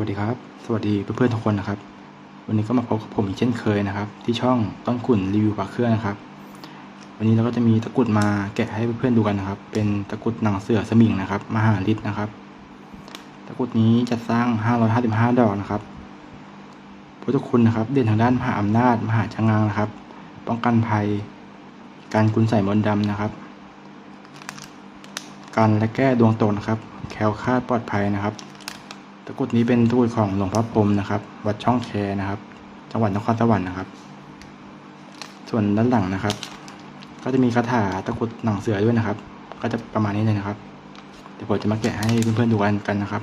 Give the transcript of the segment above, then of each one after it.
วัสดีครับ สวัสดีเพื่อนๆทุกคนนะครับ วันนี้ก็มาพบกับผมอีกเช่นเคยนะครับ ที่ช่องต้นขุนรีวิวปลาเครื่องนะครับ วันนี้เราก็จะมีตะกรุดมาแกะให้เพื่อนๆดูกันนะครับ เป็นตะกรุดหนังเสือสมิงนะครับ มหาฤทธิ์นะครับ ตะกรุดนี้จะสร้าง 555 ดอกนะครับพุทธคุณนะครับ เด่นทางด้านมหาอำนาจ มหาชะงังนะครับ ป้องกันภัย การคุณใส่มนต์ดำนะครับการและแก้ดวงตกนะครับ แคล้วคลาดปลอดภัยนะครับ ตะกรุดนี้เป็นตะกุดของหลวงพ่อพรมนะครับ วัดช่องแคนะครับ จังหวัดนครสวรรค์นะครับ ส่วนด้านหลังนะครับ ก็จะมีคาถาตะกรุดหนังเสือด้วยนะครับ ก็จะประมาณนี้เลยนะครับ เดี๋ยวผมจะมาแกะให้เพื่อนๆดูกันกันนะครับ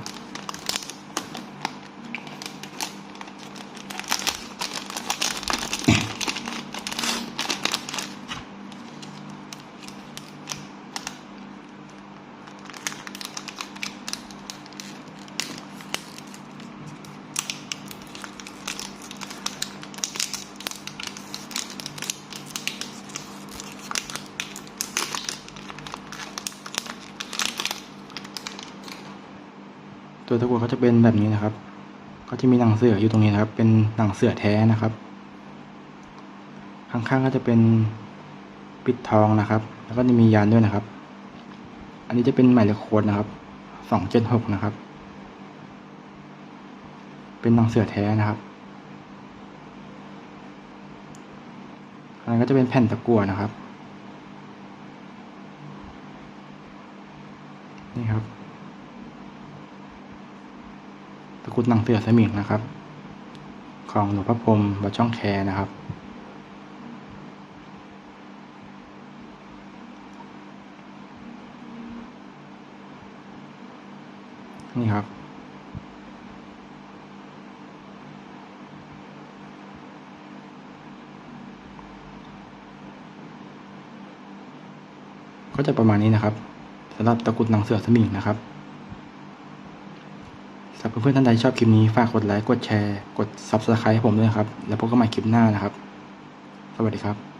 ตัวตะกรุดเขาจะเป็นแบบนี้นะครับ ก็จะมีหนังเสืออยู่ตรงนี้นะครับ เป็นหนังเสือแท้นะครับ ข้างๆก็จะเป็นปิดทองนะครับ แล้วก็จะมียานด้วยนะครับ อันนี้จะเป็นหมายเลขโค้ดนะครับสองเจ็ดหกนะครับ เป็นหนังเสือแท้นะครับอันนั้นก็จะเป็นแผ่นตะกั่วนะครับ นี่ครับ ตะกุดหนังเสือสมิงนะครับ ของหลวงพ่อพรมวัดช่องแคนะครับ นี่ครับก็จะประมาณนี้นะครับสำหรับตะกุดหนังเสือสมิงนะครับ สำหรับเพื่อนๆท่านใดชอบคลิปนี้ฝากกดไลค์ กดแชร์ กด Subscribe ให้ผมด้วยครับ แล้วพบกันใหม่คลิปหน้านะครับ สวัสดีครับ